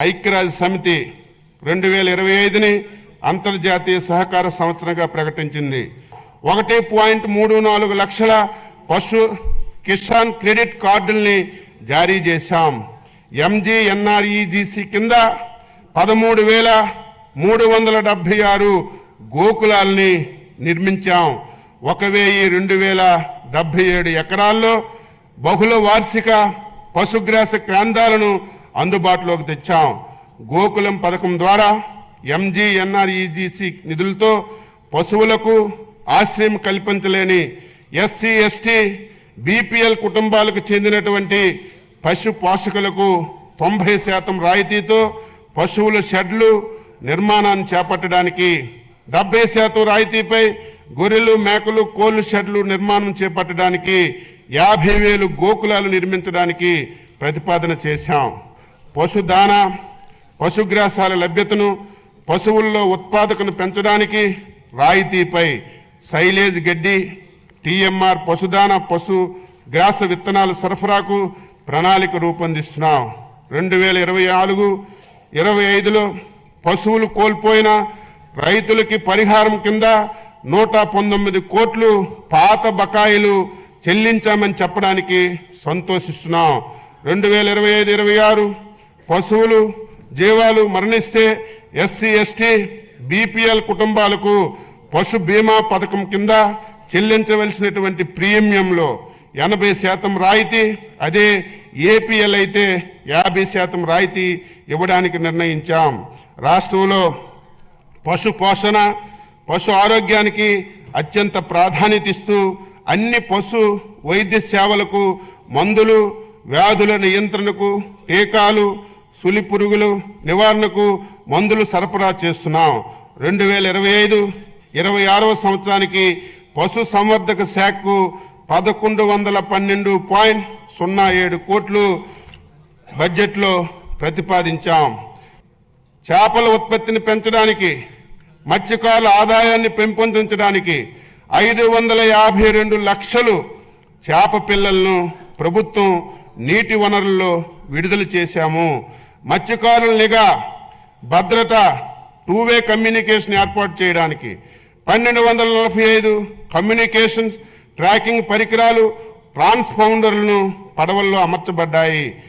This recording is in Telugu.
ఐక్యరాజ్య సమితి రెండు వేల ఇరవై ఐదుని అంతర్జాతీయ సహకార సంవత్సరంగా ప్రకటించింది. ఒకటి పాయింట్ మూడు నాలుగు లక్షల పశు కిసాన్ క్రెడిట్ కార్డుల్ని జారీ చేశాం. ఎంజీఎన్ఆర్ఈజీసీ కింద పదమూడు వేల మూడు వందల డెబ్భై ఆరు గోకులాల్ని నిర్మించాం. ఒక వెయ్యి రెండు వేల డెబ్భై ఏడు ఎకరాల్లో బహుళ వార్షిక పశుగ్రాస కేంద్రాలను అందుబాటులోకి తెచ్చాం. గోకులం పథకం ద్వారా ఎంజీఎన్ఆర్ఈజీసీ నిధులతో పశువులకు ఆశ్రయం కల్పించలేని ఎస్సీ ఎస్టీ బీపీఎల్ కుటుంబాలకు చెందినటువంటి పశు పోషకులకు తొంభై శాతం రాయితీతో పశువుల షెడ్లు నిర్మాణాన్ని చేపట్టడానికి డెబ్బై శాతం రాయితీపై గొర్రెలు మేకలు కోళ్ళు షెడ్లు నిర్మాణం చేపట్టడానికి యాభై వేలు గోకులాలు నిర్మించడానికి ప్రతిపాదన చేశాం. పశుదాన పశుగ్రాసాల లభ్యతను పశువుల్లో ఉత్పాదకను పెంచడానికి రాయితీపై సైలేజ్ గడ్డి టీఎంఆర్ పశుదాన పశు గ్రాస విత్తనాల సరఫరాకు ప్రణాళిక రూపొందిస్తున్నాం. రెండు వేల ఇరవై నాలుగు ఇరవై ఐదులో పశువులు కోల్పోయిన రైతులకి పరిహారం కింద నూట పంతొమ్మిది కోట్లు పాత బకాయిలు చెల్లించామని చెప్పడానికి సంతోషిస్తున్నాం. రెండు వేల ఇరవై ఐదు ఇరవై ఆరు పశువులు జీవాలు మరణిస్తే ఎస్సీ ఎస్టీ బీపీఎల్ కుటుంబాలకు పశు బీమా పథకం కింద చెల్లించవలసినటువంటి ప్రీమియంలో ఎనభై శాతం రాయితీ అదే ఏపీఎల్ అయితే యాభై శాతం రాయితీ ఇవ్వడానికి నిర్ణయించాం. రాష్ట్రంలో పశు పోషణ పశు ఆరోగ్యానికి అత్యంత ప్రాధాన్యత ఇస్తూ అన్ని పశు వైద్య సేవలకు మందులు వ్యాధుల నియంత్రణకు టీకాలు సులి పురుగులు నివారణకు మందులు సరఫరా చేస్తున్నాం. రెండు వేల ఇరవై ఐదు ఇరవై ఆరవ సంవత్సరానికి పశు సంవర్ధక శాఖకు పదకొండు వందల పన్నెండు పాయింట్ సున్నా ఏడు కోట్లు బడ్జెట్లో ప్రతిపాదించాం. చేపల ఉత్పత్తిని పెంచడానికి మత్స్యకారుల ఆదాయాన్ని పెంపొందించడానికి ఐదు వందల యాభై రెండు లక్షలు చేప పిల్లలను ప్రభుత్వం నీటి వనరుల్లో విడుదల చేశాము. మత్స్యకారుల నిఘా భద్రత టూ వే కమ్యూనికేషన్ ఏర్పాటు చేయడానికి. పన్నెండు వందల నలభై ఐదు కమ్యూనికేషన్స్ ట్రాకింగ్ పరికరాలు ట్రాన్స్పౌండర్లను పడవల్లో అమర్చబడ్డాయి.